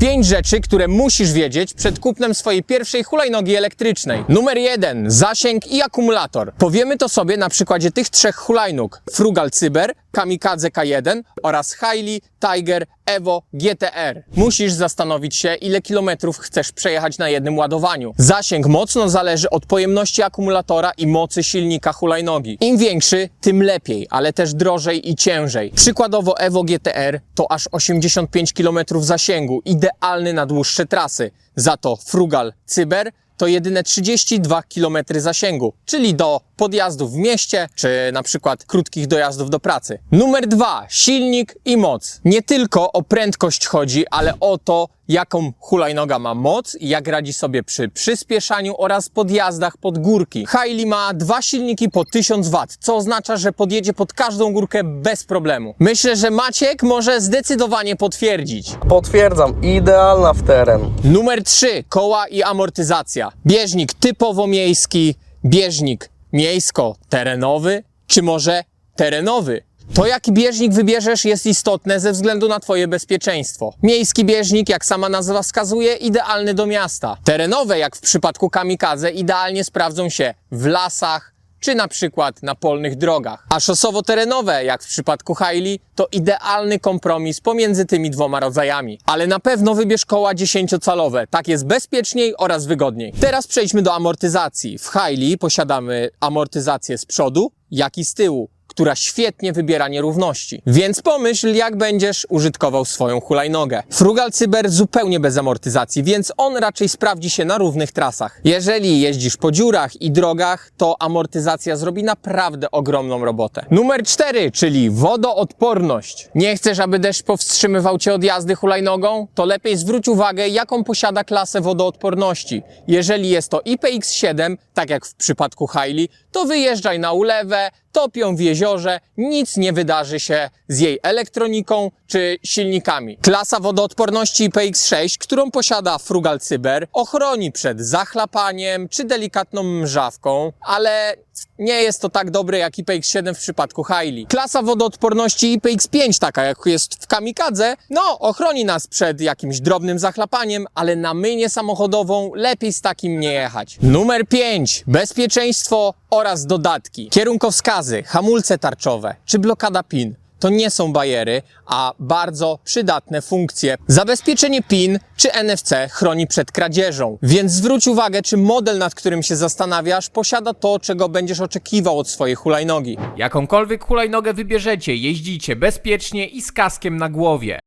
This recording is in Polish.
Pięć rzeczy, które musisz wiedzieć przed kupnem swojej pierwszej hulajnogi elektrycznej. Numer jeden, zasięg i akumulator. Powiemy to sobie na przykładzie tych trzech hulajnóg. Frugal Cyber, Kamikadze K1 oraz Hailey, Tiger, Evo, GTR. Musisz zastanowić się, ile kilometrów chcesz przejechać na jednym ładowaniu. Zasięg mocno zależy od pojemności akumulatora i mocy silnika hulajnogi. Im większy, tym lepiej, ale też drożej i ciężej. Przykładowo Evo GTR to aż 85 km zasięgu, idealny na dłuższe trasy. Za to Frugal Cyber to jedyne 32 km zasięgu, czyli do podjazdów w mieście, czy na przykład krótkich dojazdów do pracy. Numer dwa, silnik i moc. Nie tylko o prędkość chodzi, ale o to, jaką hulajnoga ma moc, jak radzi sobie przy przyspieszaniu oraz podjazdach pod górki. Hailey ma dwa silniki po 1000 W, co oznacza, że podjedzie pod każdą górkę bez problemu. Myślę, że Maciek może zdecydowanie potwierdzić. Potwierdzam, idealna w teren. Numer 3. Koła i amortyzacja. Bieżnik typowo miejski, bieżnik miejsko-terenowy, czy może terenowy. To jaki bieżnik wybierzesz jest istotne ze względu na Twoje bezpieczeństwo. Miejski bieżnik, jak sama nazwa wskazuje, idealny do miasta. Terenowe, jak w przypadku kamikadze, idealnie sprawdzą się w lasach, czy na przykład na polnych drogach. A szosowo-terenowe, jak w przypadku Hailey, to idealny kompromis pomiędzy tymi dwoma rodzajami. Ale na pewno wybierz koła 10-calowe, tak jest bezpieczniej oraz wygodniej. Teraz przejdźmy do amortyzacji. W Hailey posiadamy amortyzację z przodu, jak i z tyłu która świetnie wybiera nierówności. Więc pomyśl, jak będziesz użytkował swoją hulajnogę. Frugal Cyber zupełnie bez amortyzacji, więc on raczej sprawdzi się na równych trasach. Jeżeli jeździsz po dziurach i drogach, to amortyzacja zrobi naprawdę ogromną robotę. Numer 4, czyli wodoodporność. Nie chcesz, aby deszcz powstrzymywał cię od jazdy hulajnogą? To lepiej zwróć uwagę, jaką posiada klasę wodoodporności. Jeżeli jest to IPX7, tak jak w przypadku Hailey, to wyjeżdżaj na ulewę, topią w jeziorze, nic nie wydarzy się z jej elektroniką czy silnikami. Klasa wodoodporności IPX6, którą posiada Frugal Cyber, ochroni przed zachlapaniem czy delikatną mrzawką, ale nie jest to tak dobre jak IPX7 w przypadku Hailey. Klasa wodoodporności IPX5, taka jak jest w Kamikadze, no ochroni nas przed jakimś drobnym zachlapaniem, ale na myjnię samochodową lepiej z takim nie jechać. Numer 5. Bezpieczeństwo oraz dodatki. Kierunkowskazy, hamulce tarczowe czy blokada PIN. To nie są bajery, a bardzo przydatne funkcje. Zabezpieczenie PIN czy NFC chroni przed kradzieżą, więc zwróć uwagę, czy model, nad którym się zastanawiasz, posiada to, czego będziesz oczekiwał od swojej hulajnogi. Jakąkolwiek hulajnogę wybierzecie, jeździcie bezpiecznie i z kaskiem na głowie.